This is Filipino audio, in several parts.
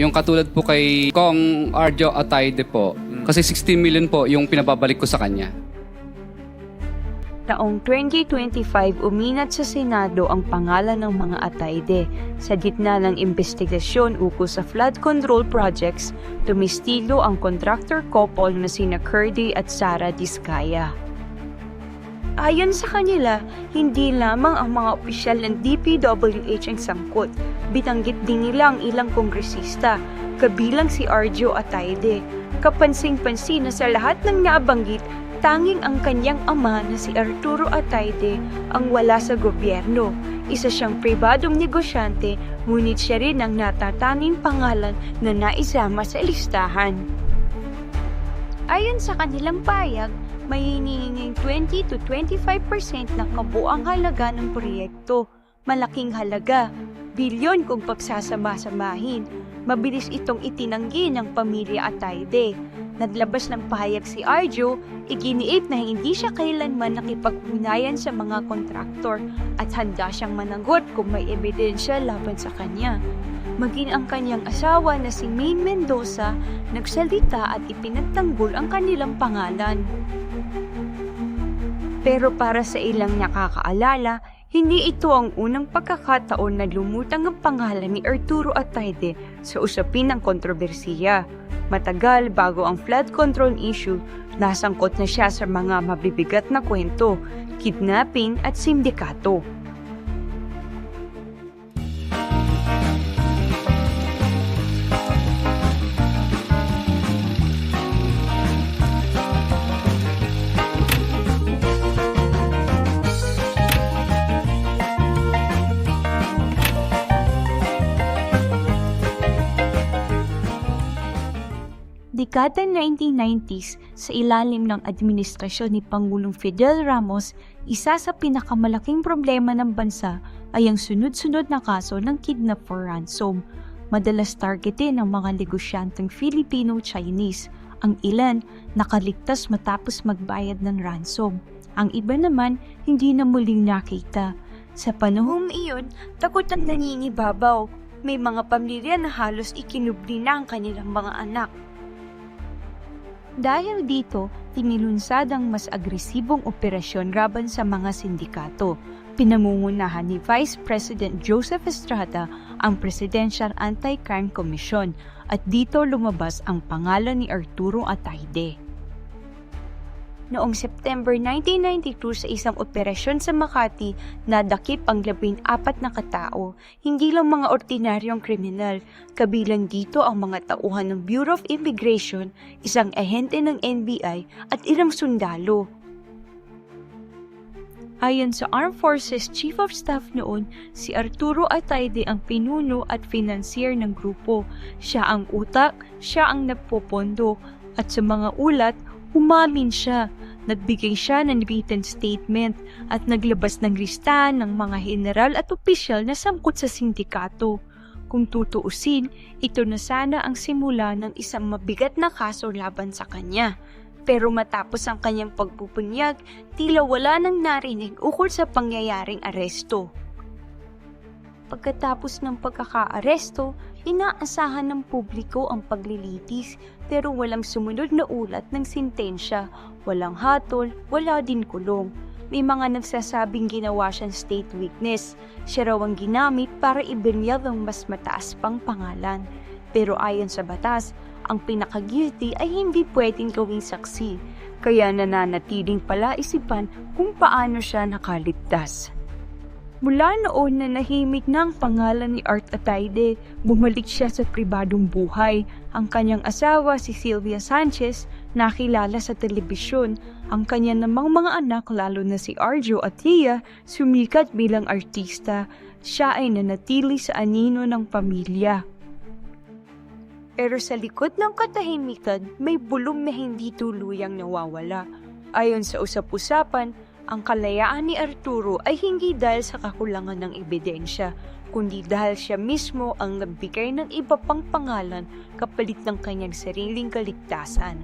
Yung katulad po kay Kong Arjo Atayde po. Kasi 16 million po yung pinababalik ko sa kanya. Taong 2025, uminat sa Senado ang pangalan ng mga Atayde. Sa gitna ng investigasyon ukol sa flood control projects, tumistilo ang contractor couple na sina Curdy at Sara Diskaya. Ayon sa kanila, hindi lamang ang mga opisyal ng DPWH ang sangkot. Bitanggit din nila ang ilang kongresista, kabilang si Arjo Atayde. Kapansing-pansin na sa lahat ng nabanggit, tanging ang kanyang ama na si Arturo Atayde ang wala sa gobyerno. Isa siyang pribadong negosyante, ngunit siya rin ang natatanging pangalan na naisama sa listahan. Ayon sa kanilang payag, may hinihinging 20 to 25% ng kabuang halaga ng proyekto. Malaking halaga, bilyon kung pagsasama-samahin. Mabilis itong itinanggi ng pamilya Atayde. Naglabas ng pahayag si Arjo, iginiit na hindi siya kailanman nakipag-unayan sa mga kontraktor at handa siyang managot kung may ebidensya laban sa kanya. Maging ang kanyang asawa na si Maine Mendoza nagsalita at ipinagtanggol ang kanilang pangalan. Pero para sa ilang nakakaalala, hindi ito ang unang pagkakataon na lumutang ang pangalan ni Arturo Atayde sa usapin ng kontrobersiya. Matagal bago ang flood control issue, nasangkot na siya sa mga mabibigat na kwento, kidnapping at sindikato. Dekada 1990s, sa ilalim ng administrasyon ni Pangulong Fidel Ramos, isa sa pinakamalaking problema ng bansa ay ang sunod-sunod na kaso ng kidnap for ransom. Madalas targetin ng mga negosyanteng Filipino-Chinese. Ang ilan nakaligtas matapos magbayad ng ransom. Ang iba naman hindi na muling nakita. Sa panahong iyon, takot ang nangingibabaw. May mga pamilya na halos ikinubli na ang kanilang mga anak. Dahil dito, tinilunsad ang mas agresibong operasyon laban sa mga sindikato. Pinangungunahan ni Vice President Joseph Estrada ang Presidential Anti-Crime Commission at dito lumabas ang pangalan ni Arturo Atayde. Noong September 1992 sa isang operasyon sa Makati, nadakip ang labing apat na katao, hindi lang mga ordinaryong kriminal, kabilang dito ang mga tauhan ng Bureau of Immigration, isang ahente ng NBI at ilang sundalo. Ayon sa Armed Forces Chief of Staff noon, si Arturo Atayde ang pinuno at financier ng grupo. Siya ang utak, siya ang nagpopondo, at sa mga ulat, umamin siya. Nagbigay siya ng written statement at naglabas ng listahan ng mga general at opisyal na sangkot sa sindikato. Kung tutuusin, ito na sana ang simula ng isang mabigat na kaso laban sa kanya. Pero matapos ang kanyang pagpupunyag, tila wala nang narinig ukol sa pangyayaring aresto. Pagkatapos ng pagkakaaresto, inaasahan ng publiko ang paglilitis pero walang sumunod na ulat ng sintensya, walang hatol, wala din kulong. May mga nagsasabing ginawa siyang state witness. Siya raw ang ginamit para ibinyag ang mas mataas pang pangalan. Pero ayon sa batas, ang pinaka-guilty ay hindi pwedeng gawing saksi. Kaya nananatiling pala isipan kung paano siya nakaligtas. Mula noon na nahimik na ang pangalan ni Art Atayde, bumalik siya sa pribadong buhay. Ang kanyang asawa, si Sylvia Sanchez, nakilala sa telebisyon. Ang kanya namang mga anak, lalo na si Arjo at Lia, sumikat bilang artista. Siya ay nanatili sa anino ng pamilya. Pero sa likod ng katahimikan, may bulong na hindi tuluyang nawawala. Ayon sa usap-usapan, ang kalayaan ni Arturo ay hindi dahil sa kakulangan ng ebidensya, kundi dahil siya mismo ang nagbigay ng iba pang pangalan kapalit ng kanyang sariling kaligtasan.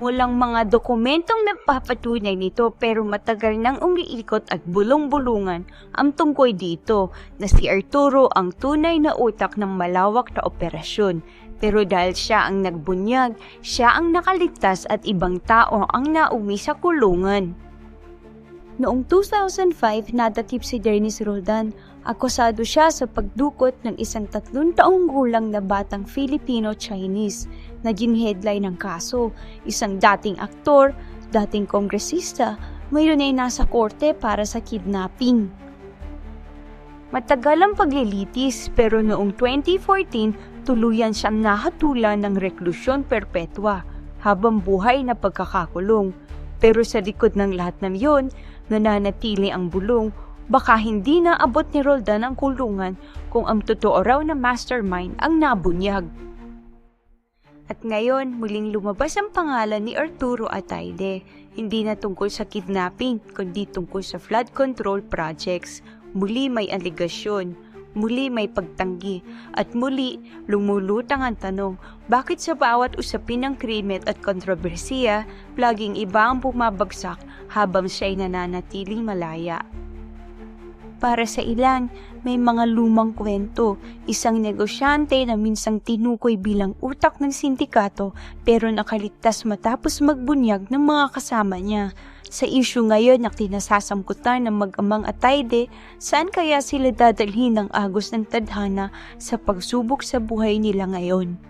Walang mga dokumentong nagpapatunay nito pero matagal nang umiikot at bulong-bulungan ang tungkoy dito na si Arturo ang tunay na utak ng malawak na operasyon. Pero dahil siya ang nagbunyag, siya ang nakaligtas at ibang tao ang naumi sa kulungan. Noong 2005, nadatip si Dennis Roldan. Akusado siya sa pagdukot ng isang tatlong taong gulang na batang Filipino-Chinese. Naging headline ng kaso. Isang dating aktor, dating kongresista, mayroon ay nasa korte para sa kidnapping. Matagal ang paglilitis pero noong 2014, tuluyan siyang nahatulan ng reklusyon perpetua habang buhay na pagkakakulong. Pero sa likod ng lahat ng yon, nananatili ang bulong, baka hindi na abot ni Roldan ang kulungan kung ang totoo raw na mastermind ang nabunyag. At ngayon, muling lumabas ang pangalan ni Arturo Ataide, hindi na tungkol sa kidnapping, kundi tungkol sa flood control projects. Muli may aligasyon, muli may pagtanggi, at muli lumulutang ang tanong, bakit sa bawat usapin ng krimen at kontrobersiya, laging iba ang bumabagsak habang siya'y nananatiling malaya? Para sa ilan, may mga lumang kwento, isang negosyante na minsang tinukoy bilang utak ng sindikato pero nakaligtas matapos magbunyag ng mga kasama niya. Sa isyu ngayon na kinasasamkutan ng mag-amang Atayde, saan kaya sila dadalhin ng agos ng tadhana sa pagsubok sa buhay nila ngayon?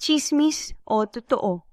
chismis o totoo.